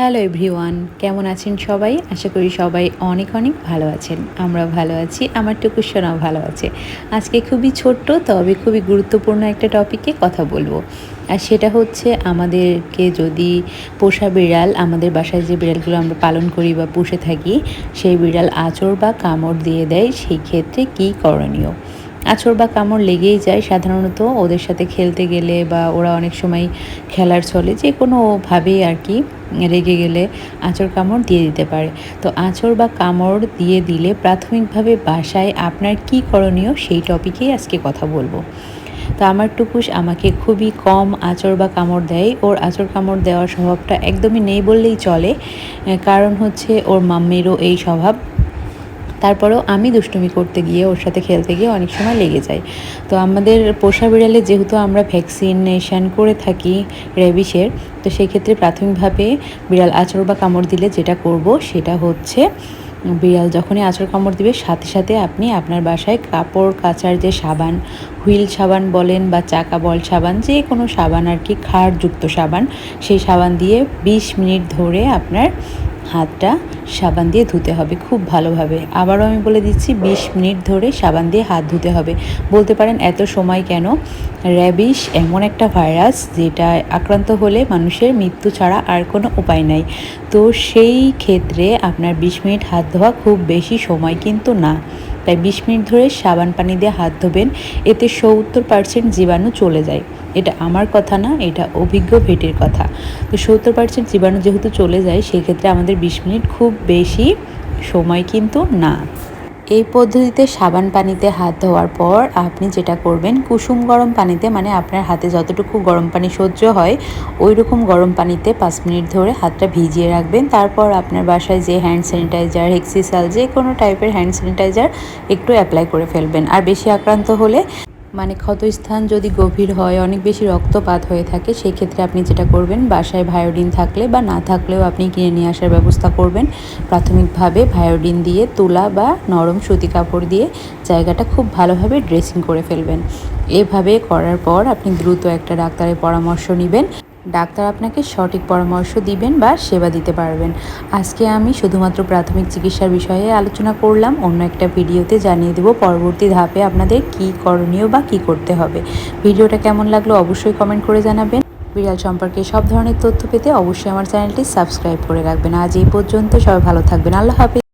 Hello everyone, কেমন আছেন সবাই? আশা করি সবাই অনেক অনেক ভালো আছেন। আমরা ভালো আছি, আমার টুকুসোনাও ভালো আছে। আজকে খুবই ছোট্ট, তবে খুবই গুরুত্বপূর্ণ একটা টপিকে কথা বলব। আর সেটা হচ্ছে আমাদেরকে যদি পোষা বিড়াল, আমাদের বাসায় যে বিড়ালগুলো আমরা পালন করি বা পুষে থাকি, সেই বিড়াল আঁচড় বা কামড় দিয়ে দেয়, সেই ক্ষেত্রে কী করণীয়? আঁচড় বা কামড় লেগেই যায়। সাধারণত ওদের সাথে খেলতে গেলে বা ওরা অনেক সময় খেলার চলে যে কোনোভাবেই আর কি রেগে গেলে আঁচড় কামড় দিয়ে দিতে পারে। তো আঁচড় বা কামড় দিয়ে দিলে প্রাথমিকভাবে বাসায় আপনার কি করণীয় সেই টপিকেই আজকে কথা বলব। তো আমার টুকুস আমাকে খুবই কম আঁচড় বা কামড় দেয়। ওর আঁচড় কামড় দেওয়ার স্বভাবটা একদমই নেই বললেই চলে। কারণ হচ্ছে ওর মাম্মিরও এই স্বভাব। তারপরেও আমি দুষ্টুমি করতে গিয়ে, ওর সাথে খেলতে গিয়ে অনেক সময় লেগে যায়। তো আমাদের পোষা বিড়ালে যেহেতু আমরা ভ্যাকসিনেশান করে থাকি রেবিসের তো সেই ক্ষেত্রে প্রাথমিকভাবে বিড়াল আচর বা কামড় দিলে যেটা করব সেটা হচ্ছে, বিড়াল যখনই আঁচড় কামড় দিবে, সাথে সাথে আপনি আপনার বাসায় কাপড় কাচার যে সাবান, হুইল সাবান বলেন বা চাকা বল সাবান, যে কোনো সাবান আর কি খারযুক্ত সাবান, সেই সাবান দিয়ে ২০ মিনিট ধরে আপনার হাতটা সাবান দিয়ে ধুতে হবে খুব ভালোভাবে। আবারও আমি বলে দিচ্ছি, বিশ মিনিট ধরে সাবান দিয়ে হাত ধুতে হবে। বলতে পারেন এত সময় কেন? র্যাবিশ এমন একটা ভাইরাস যেটা আক্রান্ত হলে মানুষের মৃত্যু ছাড়া আর কোনো উপায় নাই। তো সেই ক্ষেত্রে আপনার বিশ মিনিট হাত ধোয়া খুব বেশি সময় কিন্তু না। তাই বিশ মিনিট ধরে সাবান পানি দিয়ে হাত ধোবেন। এতে সত্তর পার্সেন্ট জীবাণু চলে যায়। এটা আমার কথা না, এটা অভিজ্ঞ ভেটের কথা। তো সত্তর পার্সেন্ট জীবাণু যেহেতু চলে যায়, সেক্ষেত্রে আমাদের বিশ মিনিট খুব বেশি সময় কিন্তু না। এই পদ্ধতিতে সাবান পানিতে হাত ধোয়ার পর আপনি যেটা করবেন, কুসুম গরম পানিতে মানে আপনার হাতে যতটুকু গরম পানি সহ্য হয় ওই রকম গরম পানিতে পাঁচ মিনিট ধরে হাতটা ভিজিয়ে রাখবেন। তারপর আপনার বাসায় যে হ্যান্ড স্যানিটাইজার হেক্সিসাল যে কোনো টাইপের হ্যান্ড স্যানিটাইজার একটু অ্যাপ্লাই করে ফেলবেন। আর বেশি আক্রান্ত হলে মানে ক্ষতস্থান যদি গভীর হয়, অনেক বেশি রক্তপাত হয়ে থাকে সেই ক্ষেত্রে আপনি যেটা করবেন, বাসায় ভায়োডিন থাকলে বা না থাকলেও আপনি কিনে নিয়ে আসার ব্যবস্থা করবেন। প্রাথমিকভাবে ভায়োডিন দিয়ে তুলা বা নরম সুতি কাপড় দিয়ে জায়গাটা খুব ভালোভাবে ড্রেসিং করে ফেলবেন। এভাবে করার পর আপনি দ্রুত একটা ডাক্তারের পরামর্শ নেবেন। ডাক্তার আপনাকে সঠিক পরামর্শ দিবেন বা সেবা দিতে পারবেন। আজকে আমি শুধুমাত্র প্রাথমিক চিকিৎসার বিষয়ে আলোচনা করলাম, অন্য একটা ভিডিওতে জানিয়ে দেব পরবর্তী ধাপে আপনাদের কি করণীয় বা কি করতে হবে। ভিডিওটা কেমন লাগল অবশ্যই কমেন্ট করে জানাবেন। বিড়াল সম্পর্কে সব ধরনের তথ্য পেতে অবশ্যই আমার চ্যানেলটি সাবস্ক্রাইব করে রাখবেন। আজ এই পর্যন্ত সবাই ভালো থাকবেন। আল্লাহ হাফিজ।